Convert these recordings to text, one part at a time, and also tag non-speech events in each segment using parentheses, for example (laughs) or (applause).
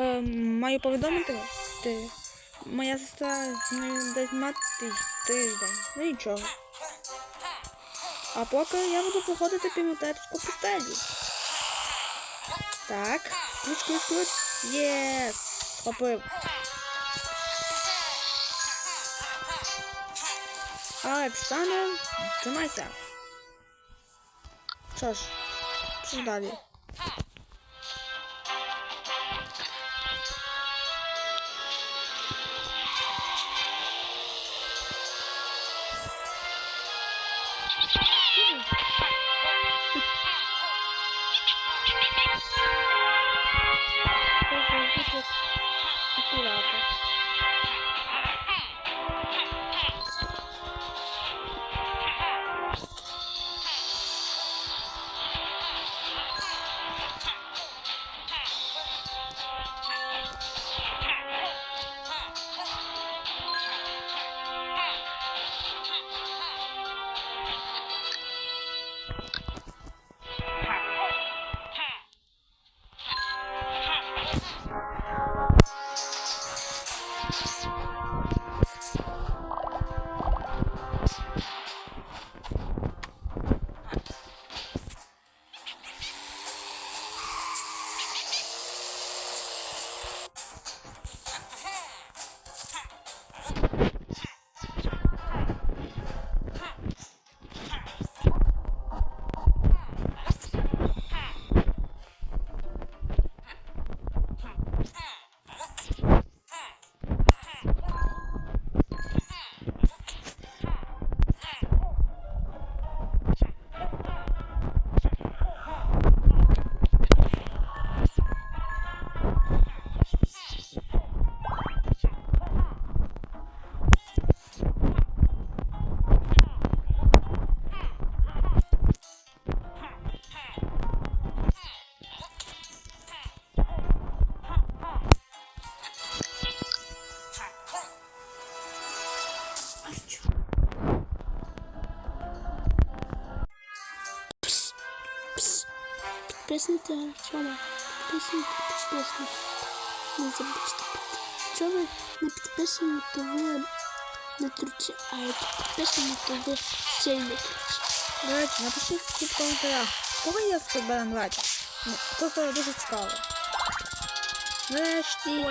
Е, маю повідомити. Ти. Моя сестра не мати тиждень. Ну нічого. А поки я буду походити півметерську пустелю. Так. Ключ, ключ, ключ. Єс! Схопив. Олександр, тримайся. Що ж, що далі? Підписуйте Артема. Підписуйте, підписуйте. Не забудьте. Якщо ви не підписані, то ви не круті, а якщо підписані, то ви сильно круті. До речі, напишіть в коментарях, кого Скотберен Вечір. Ну, просто дуже цікаво. Нарешті.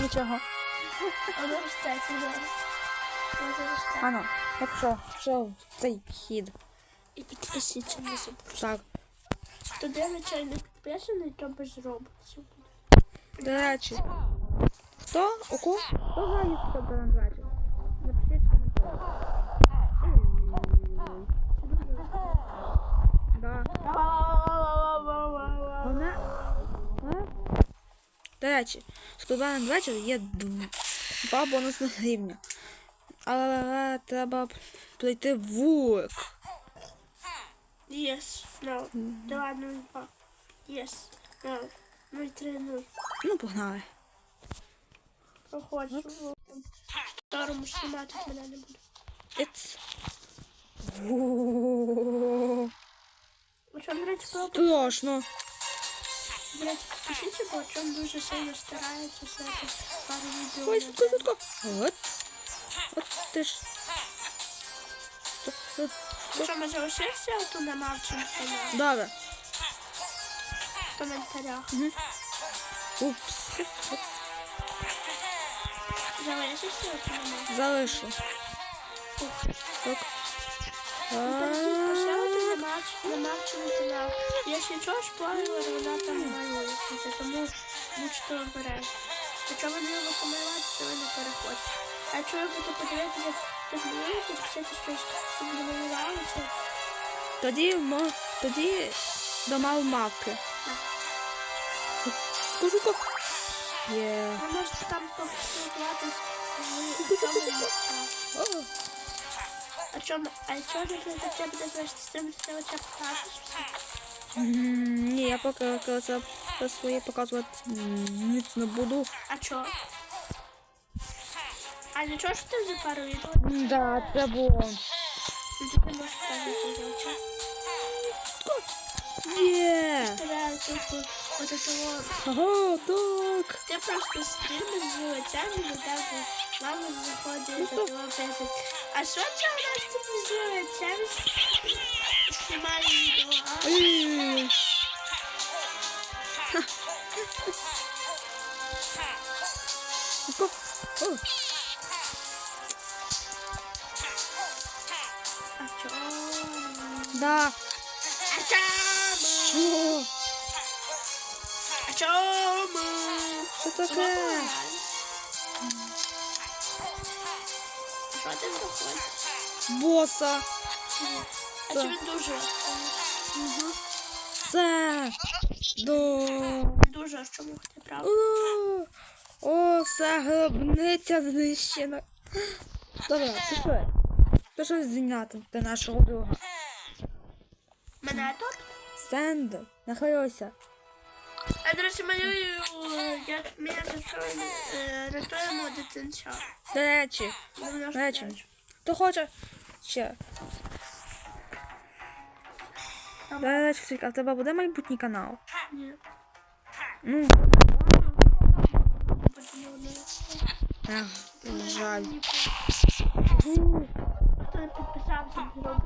Нічого. Ано, якщо, що цей хід. І підписуйте, не забудьте. Так. Хто дивиться підписаний, то без роботів. До речі. Хто? У кого? Хто грає в Скотберен Вечір? Напишіть в коментарях. Да. Вона. До речі, з Кубаном вечір є два бонусних рівня. Але треба пройти вулик. Yes, no. Два, нуль, два. Yes, no. Нуль, три, нуль. Ну, погнали. Проходжу. Старому знімати мене не буде. It's... О, А чому, до речі. Страшно. Блять, пишіть, бо чому дуже сильно старається зняти пару відео. Ой, швидко, день. От. От ти ж. Що, ми залишився оту на каналі? Добре. В коментарях. Упс. Упс. Залишився на мавчому? Залишу. Так. Поставити на мавч- на мавчому канал. Якщо чого, спойлер, вона там малюється, тому будь-що обережно. Якщо ви не любите то ви не переходьте. А якщо ви будете подивитися, то змінюєте, писати щось, щоб не малювалося. Тоді, мо, тоді до мавки. Кажу-ка. Є. Ви можете там поспілкуватись з цьому О, А чому, а чому не до тебе буде значить з тим, що це покажеш? м, Ні, я поки це по своє показувати м, ніц не буду. А чо? А нічого, що ти за пару відео? Да, це було. Ну, ти не можеш відео, чо? Є! От. Ага, так. Ти просто стрімиш з лицями, і так мама заходить Ну, до стоп. того пише. А що це у нас тут з лицями? Знімає відео, а? (laughs) Да. Що? Що таке? Що ти заходиш? Боса. А чи він дуже? Угу. Це. До. Дуже, чому ти правда? О, це гробниця знищена. Добре, пішли. Пішли звільняти нашого друга. Мене тут? Сендо, нахилився. А, до речі, малюю, як мене рятує, е, рятуємо дитинча. До речі, до речі. Хто хоче ще? До речі, Свіка, а в тебе буде майбутній канал? Ні. Ну, Подумала. жаль. Не підписався, зроб-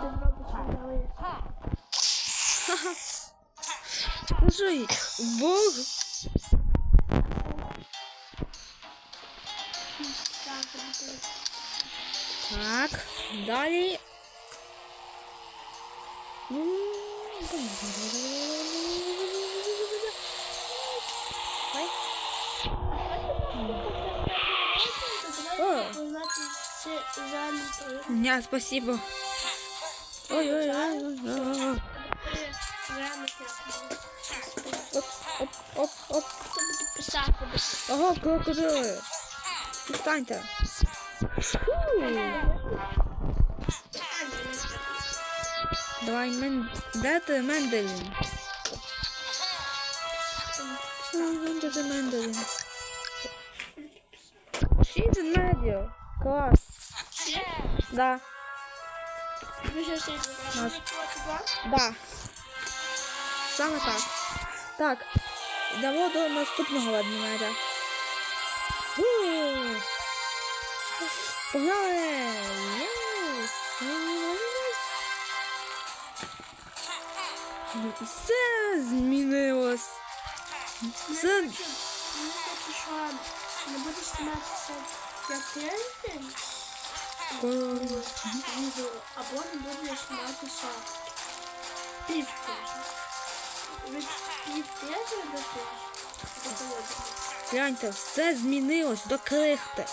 зробить канали. Слушай, Бог. Так, далі. Ой. Чи зайнято. Ня, спасибо. Ой-ой-ой. Оп, оп, оп, оп. Хто не підписався? Ого, крокодили. Встаньте. Давай, мен... Де ти, Менделін? Де ти, Менделін? She's. Клас. Да, Ви що ще Нас. да. Саме так. Так, йдемо до наступного. Фу. Погнали! Все змінилось. Все Не хочу, що не будеш зніматися як тиждень відео, або не будеш зніматися пів тижня. Від пів тижня до гляньте, все змінилось до крихти.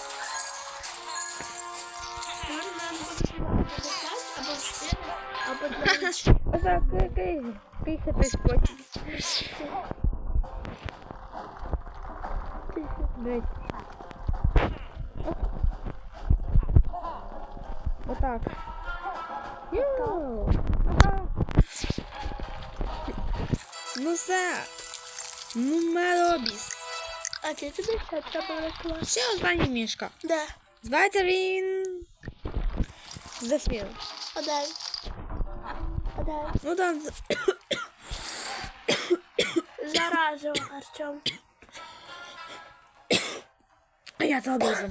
Може, нам Отак. Йоу. Ага. Ну все. Ну мелобіс. А ти тобі ще треба реклама? Ще остання мішка. Де? Звається він. Зефір. Одай. Одай. Ну там. Зараза, Артем. А я це обрізав.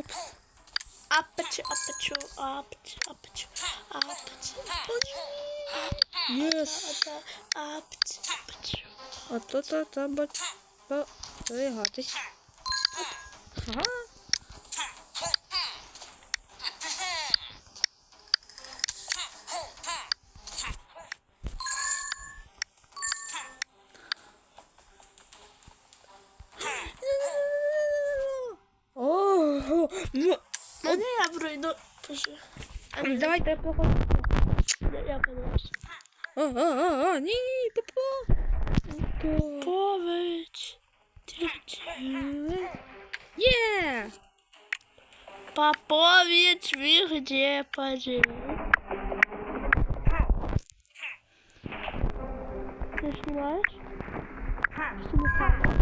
Oops. Aperture, aperture, aperture, aperture, aperture, aperture. Yes. Aperture, aperture. Aperture, aperture. Hey, hatte ich. Haha. Я. Пожи. А мене- давайте проходимо. Я, я подивлюсь. О, о, о, о, ні, ні, папа. Пович. Є! Попович, вы где пожили? Ты снимаешь? Снимаю.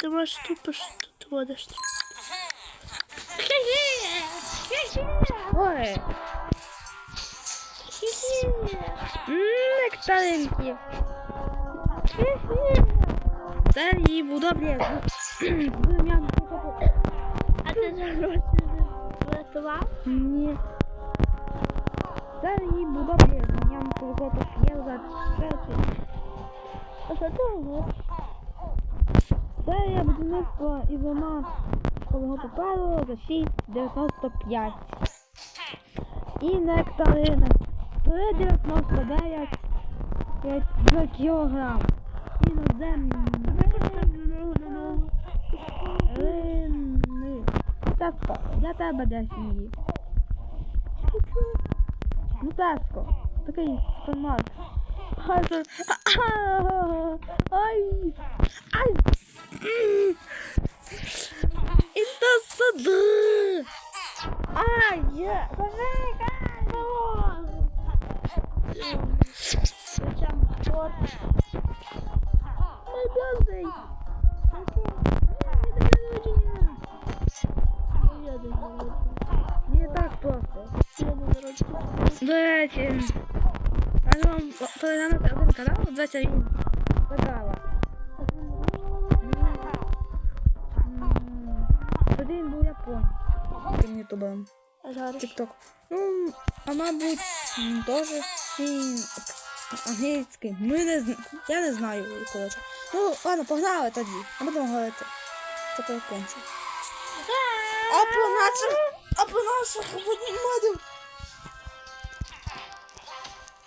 Ти можеш тупо що тут водиш. Ой. Ммм, нектаринки. Це її буде обрізати. А ти за гроші врятував? Ні. Це її буде. Я вам кого є за. А що ти говориш? Це є будівництво і вона колого паперу за 6,95. І нектарини 3,99 за кілограм. Іноземні. Рини. Для тебе де сім'ї. Ну, Теско. Такий супермаркет. Ай, Ай! Вам переглянути один канал, здається, він Загала. Тоді він був ютубером. А? Тік-ток. Ну, а мабуть, теж він англійський. Ми не зн... Я не знаю, коротше. Ну, ладно, погнали тоді. Не будемо говорити. Це про японців. А про наших, а про наших ведмедів.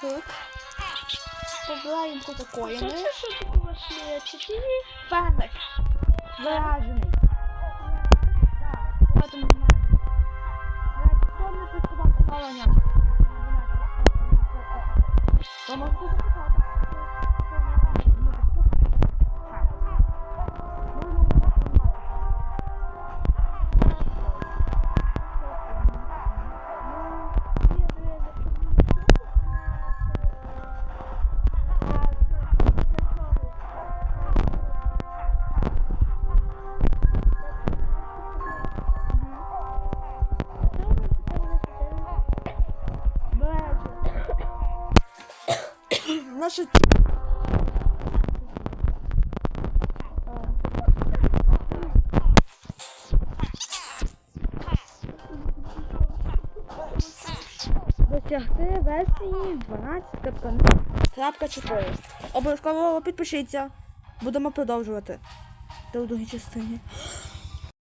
Так. Побираємо Що кока-коїни. це що такого сміється? Феник. Заражений. Так, потім немає. Хто не підкував повалення? То можна запитати. Наше Досягти версії 12.4. Обов'язково підпишіться. Будемо продовжувати. До другій частині.